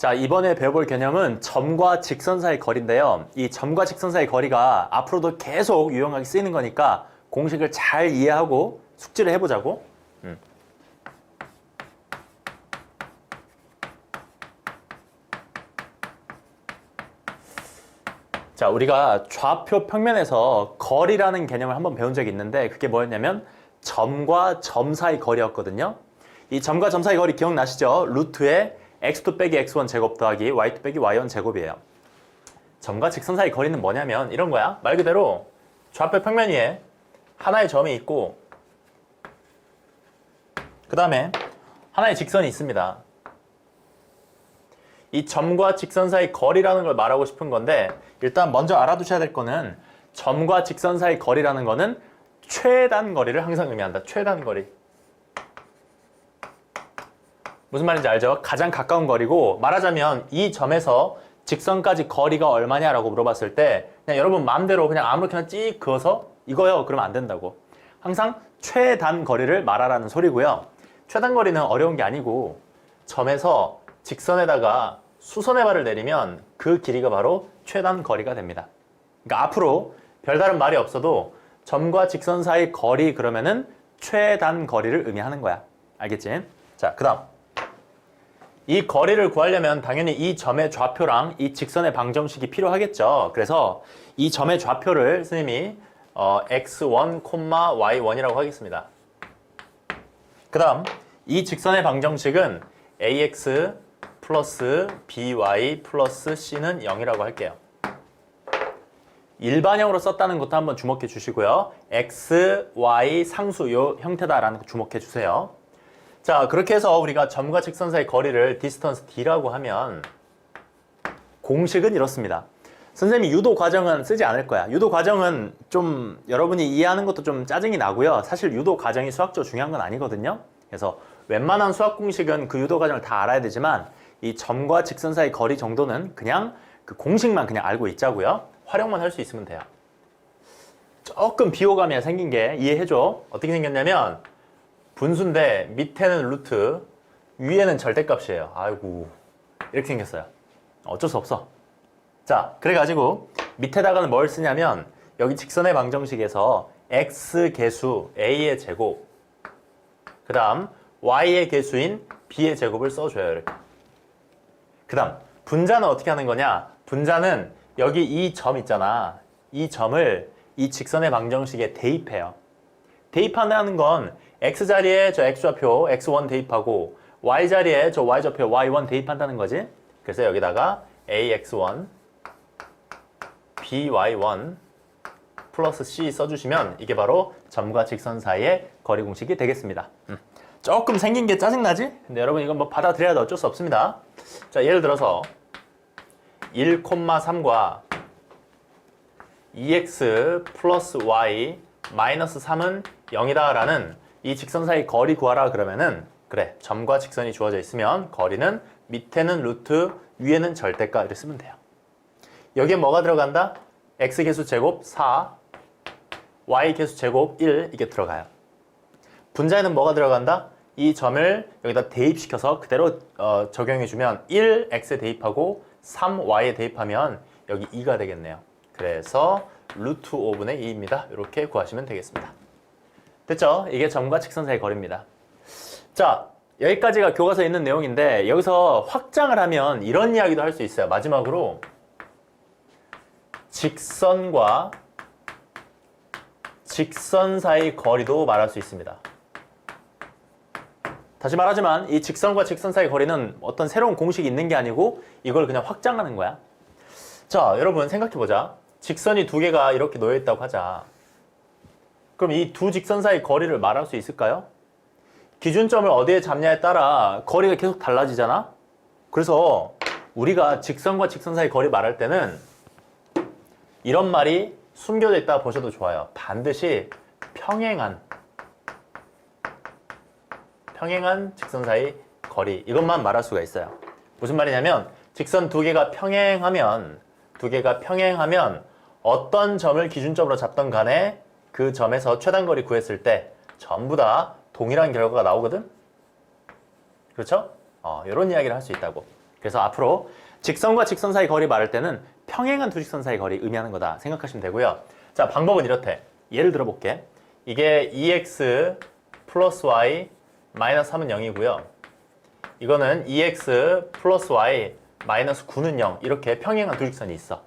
자, 이번에 배워볼 개념은 점과 직선 사이 거리인데요. 이 점과 직선 사이 거리가 앞으로도 계속 유용하게 쓰이는 거니까 공식을 잘 이해하고 숙지를 해보자고. 음. 자, 우리가 좌표 평면에서 거리라는 개념을 한번 배운 적이 있는데 그게 뭐였냐면 점과 점 사이 거리였거든요. 이 점과 점 사이 거리 기억나시죠? 루트에 x2 빼기 x1 제곱 더하기 y2 빼기 y1 제곱이에요. 점과 직선 사이 거리는 뭐냐면 이런 거야. 말 그대로 좌표 평면 위에 하나의 점이 있고 그 다음에 하나의 직선이 있습니다. 이 점과 직선 사이 거리라는 걸 말하고 싶은 건데 일단 먼저 알아두셔야 될 거는 점과 직선 사이 거리라는 거는 최단 거리를 항상 의미한다. 최단 거리. 무슨 말인지 알죠? 가장 가까운 거리고 말하자면 이 점에서 직선까지 거리가 얼마냐라고 물어봤을 때 그냥 여러분 마음대로 그냥 아무렇게나 찍 그어서 이거요. 그러면 안 된다고. 항상 최단 거리를 말하라는 소리고요. 최단 거리는 어려운 게 아니고 점에서 직선에다가 수선의 발을 내리면 그 길이가 바로 최단 거리가 됩니다. 그러니까 앞으로 별다른 말이 없어도 점과 직선 사이 거리 그러면은 최단 거리를 의미하는 거야. 알겠지? 자 그 다음 이 거리를 구하려면 당연히 이 점의 좌표랑 이 직선의 방정식이 필요하겠죠. 그래서 이 점의 좌표를 선생님이 어, x1, y1이라고 하겠습니다. 그 다음 이 직선의 방정식은 ax 플러스 by 플러스 c는 0이라고 할게요. 일반형으로 썼다는 것도 한번 주목해 주시고요. x, y 상수 요 형태다라는 거 주목해 주세요. 자, 그렇게 해서 우리가 점과 직선 사이 거리를 디스턴스 d라고 하면 공식은 이렇습니다. 선생님이 유도 과정은 쓰지 않을 거야. 유도 과정은 좀 여러분이 이해하는 것도 좀 짜증이 나고요. 사실 유도 과정이 수학적으로 중요한 건 아니거든요. 그래서 웬만한 수학 공식은 그 유도 과정을 다 알아야 되지만 이 점과 직선 사이 거리 정도는 그냥 그 공식만 그냥 알고 있자고요. 활용만 할 수 있으면 돼요. 조금 비호감이 생긴 게 이해해줘. 어떻게 생겼냐면 분수인데 밑에는 루트, 위에는 절대값이에요. 아이고 이렇게 생겼어요. 어쩔 수 없어. 자, 그래가지고 밑에다가는 뭘 쓰냐면 여기 직선의 방정식에서 x 개수 a의 제곱, 그 다음 y의 개수인 b의 제곱을 써줘요. 이렇게. 그 다음 분자는 어떻게 하는 거냐? 분자는 여기 이 점 있잖아. 이 점을 이 직선의 방정식에 대입해요. 대입한다는 건 x 자리에 저 x좌표 x1 대입하고 y 자리에 저 y좌표 y1 대입한다는 거지. 그래서 여기다가 ax1 by1 플러스 c 써주시면 이게 바로 점과 직선 사이의 거리 공식이 되겠습니다. 음. 조금 생긴 게 짜증나지? 근데 여러분 이건 뭐 받아들여야 돼 어쩔 수 없습니다. 자 예를 들어서 1,3과 2x 플러스 y 마이너스 3은 0이다 라는 이 직선 사이 거리 구하라 그러면은 그래 점과 직선이 주어져 있으면 거리는 밑에는 루트 위에는 절대가 이렇게 쓰면 돼요. 여기에 뭐가 들어간다? x 개수 제곱 4 y 개수 제곱 1 이게 들어가요. 분자에는 뭐가 들어간다? 이 점을 여기다 대입시켜서 그대로 어, 적용해주면 1x에 대입하고 3y에 대입하면 여기 2가 되겠네요. 그래서 루트 5분의 2입니다. 이렇게 구하시면 되겠습니다 됐죠? 이게 점과 직선 사이 거리입니다. 자, 여기까지가 교과서에 있는 내용인데 여기서 확장을 하면 이런 이야기도 할 수 있어요. 마지막으로 직선과 직선 사이 거리도 말할 수 있습니다. 다시 말하지만 이 직선과 직선 사이 거리는 어떤 새로운 공식이 있는 게 아니고 이걸 그냥 확장하는 거야. 자, 여러분 생각해 보자. 직선이 두 개가 이렇게 놓여 있다고 하자. 그럼 이 두 직선 사이 거리를 말할 수 있을까요? 기준점을 어디에 잡냐에 따라 거리가 계속 달라지잖아? 그래서 우리가 직선과 직선 사이 거리 말할 때는 이런 말이 숨겨져 있다 보셔도 좋아요. 반드시 평행한 평행한 직선 사이 거리 이것만 말할 수가 있어요. 무슨 말이냐면 직선 두 개가 평행하면 두 개가 평행하면 어떤 점을 기준점으로 잡던 간에 그 점에서 최단거리 구했을 때 전부 다 동일한 결과가 나오거든? 그렇죠? 어, 이런 이야기를 할 수 있다고. 그래서 앞으로 직선과 직선 사이 거리 말할 때는 평행한 두 직선 사이 거리 의미하는 거다 생각하시면 되고요. 자, 방법은 이렇대. 예를 들어 볼게. 이게 2x 플러스 y 마이너스 3은 0이고요. 이거는 2x 플러스 y 마이너스 9는 0 이렇게 평행한 두 직선이 있어.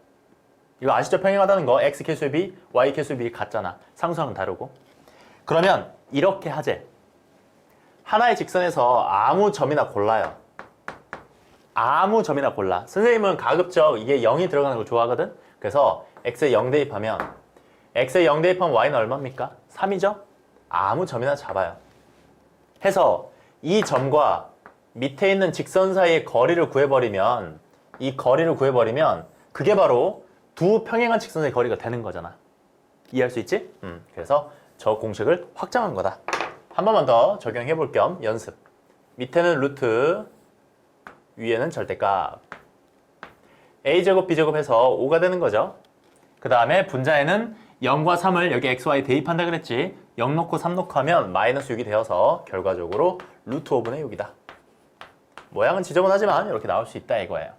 이거 아시죠? 평행하다는 거 x 개수 b, y 개수 b 같잖아. 상수항은 다르고. 그러면 이렇게 하재. 하나의 직선에서 아무 점이나 골라요. 아무 점이나 골라. 선생님은 가급적 이게 0이 들어가는 걸 좋아하거든? 그래서 x에 0 대입하면 x에 0 대입하면 y는 얼마입니까? 3이죠? 아무 점이나 잡아요. 해서 이 점과 밑에 있는 직선 사이의 거리를 구해버리면 이 거리를 구해버리면 그게 바로 두 평행한 직선 사이의 거리가 되는 거잖아. 이해할 수 있지? 음, 그래서 저 공식을 확장한 거다. 한 번만 더 적용해 볼 겸 연습. 밑에는 루트, 위에는 절대값. a제곱 b제곱 해서 5가 되는 거죠. 그 다음에 분자에는 0과 3을 여기 xy 대입한다 그랬지. 0 넣고 3 넣고 하면 마이너스 6이 되어서 결과적으로 루트 5분의 6이다. 모양은 지저분하지만 이렇게 나올 수 있다 이거예요.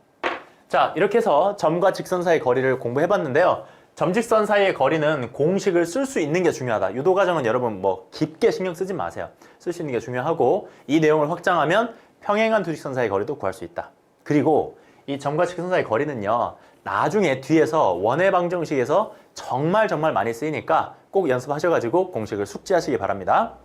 자, 이렇게 해서 점과 직선 사이의 거리를 공부해 봤는데요. 점직선 사이의 거리는 공식을 쓸 수 있는 게 중요하다. 유도 과정은 여러분 뭐 깊게 신경 쓰지 마세요. 쓸 수 있는 게 중요하고 이 내용을 확장하면 평행한 두 직선 사이의 거리도 구할 수 있다. 그리고 이 점과 직선 사이의 거리는요. 나중에 뒤에서 원의 방정식에서 정말 정말 많이 쓰이니까 꼭 연습하셔가지고 공식을 숙지하시기 바랍니다.